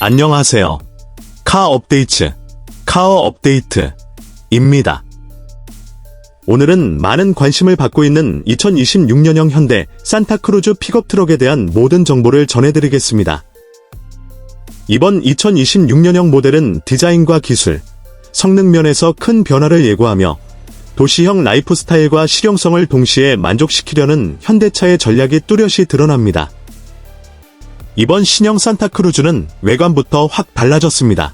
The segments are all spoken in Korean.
안녕하세요. 카 업데이트, 카어 업데이트입니다. 오늘은 많은 관심을 받고 있는 2026년형 현대 산타크루즈 픽업 트럭에 대한 모든 정보를 전해드리겠습니다. 이번 2026년형 모델은 디자인과 기술, 성능 면에서 큰 변화를 예고하며 도시형 라이프 스타일과 실용성을 동시에 만족시키려는 현대차의 전략이 뚜렷이 드러납니다. 이번 신형 산타크루즈는 외관부터 확 달라졌습니다.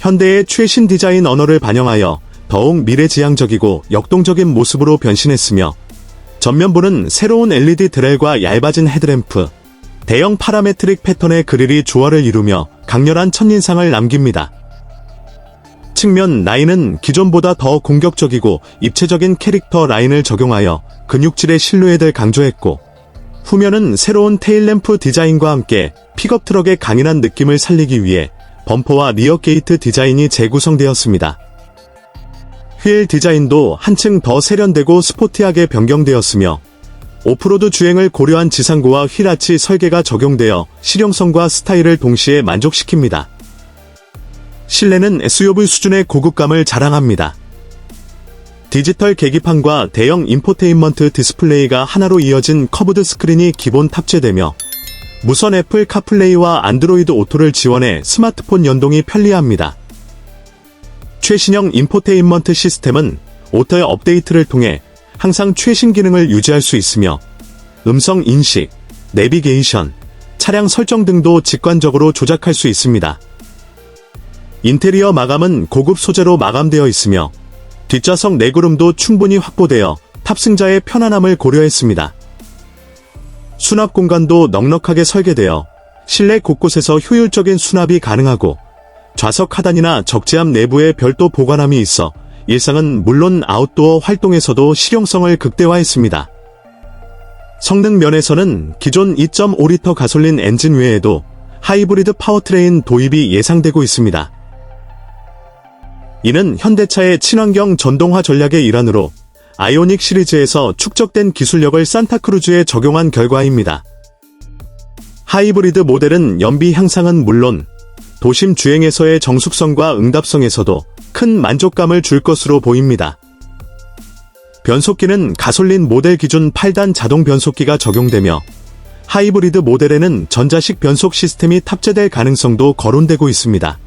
현대의 최신 디자인 언어를 반영하여 더욱 미래지향적이고 역동적인 모습으로 변신했으며 전면부는 새로운 LED 드렐과 얇아진 헤드램프, 대형 파라메트릭 패턴의 그릴이 조화를 이루며 강렬한 첫인상을 남깁니다. 측면 라인은 기존보다 더 공격적이고 입체적인 캐릭터 라인을 적용하여 근육질의 실루엣을 강조했고 후면은 새로운 테일램프 디자인과 함께 픽업 트럭의 강인한 느낌을 살리기 위해 범퍼와 리어 게이트 디자인이 재구성되었습니다. 휠 디자인도 한층 더 세련되고 스포티하게 변경되었으며 오프로드 주행을 고려한 지상구와 휠아치 설계가 적용되어 실용성과 스타일을 동시에 만족시킵니다. 실내는 SUV 수준의 고급감을 자랑합니다. 디지털 계기판과 대형 인포테인먼트 디스플레이가 하나로 이어진 커브드 스크린이 기본 탑재되며 무선 애플 카플레이와 안드로이드 오토를 지원해 스마트폰 연동이 편리합니다. 최신형 인포테인먼트 시스템은 오토의 업데이트를 통해 항상 최신 기능을 유지할 수 있으며 음성 인식, 내비게이션, 차량 설정 등도 직관적으로 조작할 수 있습니다. 인테리어 마감은 고급 소재로 마감되어 있으며 뒷좌석 내구름도 충분히 확보되어 탑승자의 편안함을 고려했습니다. 수납 공간도 넉넉하게 설계되어 실내 곳곳에서 효율적인 수납이 가능하고 좌석 하단이나 적재함 내부에 별도 보관함이 있어 일상은 물론 아웃도어 활동에서도 실용성을 극대화했습니다. 성능 면에서는 기존 2.5리터 가솔린 엔진 외에도 하이브리드 파워트레인 도입이 예상되고 있습니다. 이는 현대차의 친환경 전동화 전략의 일환으로 아이오닉 시리즈에서 축적된 기술력을 산타크루즈에 적용한 결과입니다. 하이브리드 모델은 연비 향상은 물론 도심 주행에서의 정숙성과 응답성에서도 큰 만족감을 줄 것으로 보입니다. 변속기는 가솔린 모델 기준 8단 자동 변속기가 적용되며 하이브리드 모델에는 전자식 변속 시스템이 탑재될 가능성도 거론되고 있습니다.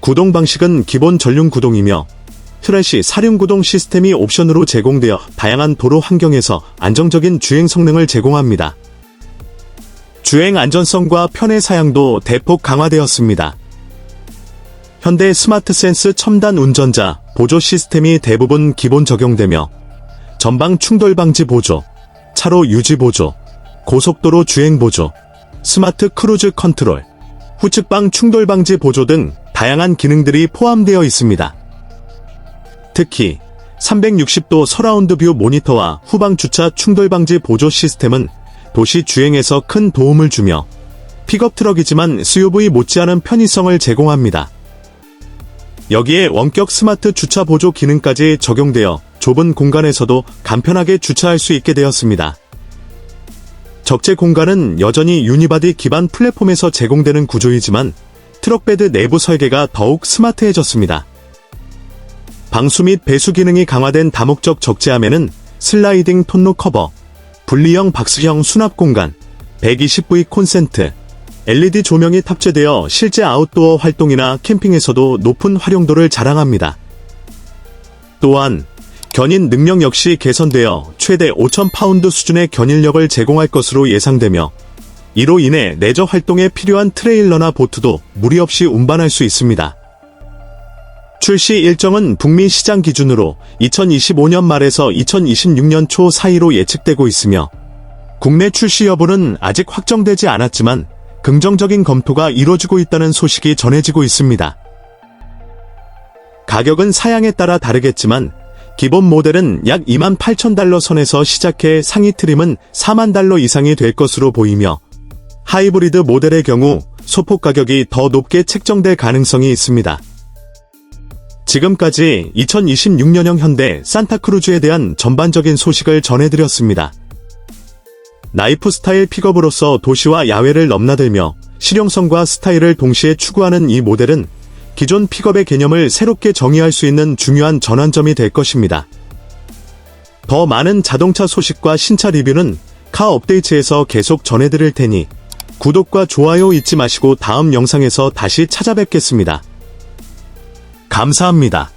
구동 방식은 기본 전륜 구동이며 트래시 사륜 구동 시스템이 옵션으로 제공되어 다양한 도로 환경에서 안정적인 주행 성능을 제공합니다. 주행 안전성과 편의 사양도 대폭 강화되었습니다. 현대 스마트 센스 첨단 운전자 보조 시스템이 대부분 기본 적용되며 전방 충돌 방지 보조, 차로 유지 보조, 고속도로 주행 보조, 스마트 크루즈 컨트롤, 후측방 충돌 방지 보조 등 다양한 기능들이 포함되어 있습니다. 특히 360도 서라운드 뷰 모니터와 후방 주차 충돌 방지 보조 시스템은 도시 주행에서 큰 도움을 주며 픽업 트럭이지만 SUV 못지않은 편의성을 제공합니다. 여기에 원격 스마트 주차 보조 기능까지 적용되어 좁은 공간에서도 간편하게 주차할 수 있게 되었습니다. 적재 공간은 여전히 유니바디 기반 플랫폼에서 제공되는 구조이지만 트럭베드 내부 설계가 더욱 스마트해졌습니다. 방수 및 배수 기능이 강화된 다목적 적재함에는 슬라이딩 톤로 커버, 분리형 박스형 수납 공간, 120V 콘센트, LED 조명이 탑재되어 실제 아웃도어 활동이나 캠핑에서도 높은 활용도를 자랑합니다. 또한 견인 능력 역시 개선되어 최대 5,000파운드 수준의 견인력을 제공할 것으로 예상되며 이로 인해 레저 활동에 필요한 트레일러나 보트도 무리 없이 운반할 수 있습니다. 출시 일정은 북미 시장 기준으로 2025년 말에서 2026년 초 사이로 예측되고 있으며 국내 출시 여부는 아직 확정되지 않았지만 긍정적인 검토가 이뤄지고 있다는 소식이 전해지고 있습니다. 가격은 사양에 따라 다르겠지만 기본 모델은 약 2만 8천 달러 선에서 시작해 상위 트림은 4만 달러 이상이 될 것으로 보이며 하이브리드 모델의 경우 소폭 가격이 더 높게 책정될 가능성이 있습니다. 지금까지 2026년형 현대 산타크루즈에 대한 전반적인 소식을 전해드렸습니다. 라이프 스타일 픽업으로서 도시와 야외를 넘나들며 실용성과 스타일을 동시에 추구하는 이 모델은 기존 픽업의 개념을 새롭게 정의할 수 있는 중요한 전환점이 될 것입니다. 더 많은 자동차 소식과 신차 리뷰는 카 업데이트에서 계속 전해드릴 테니 구독과 좋아요 잊지 마시고 다음 영상에서 다시 찾아뵙겠습니다. 감사합니다.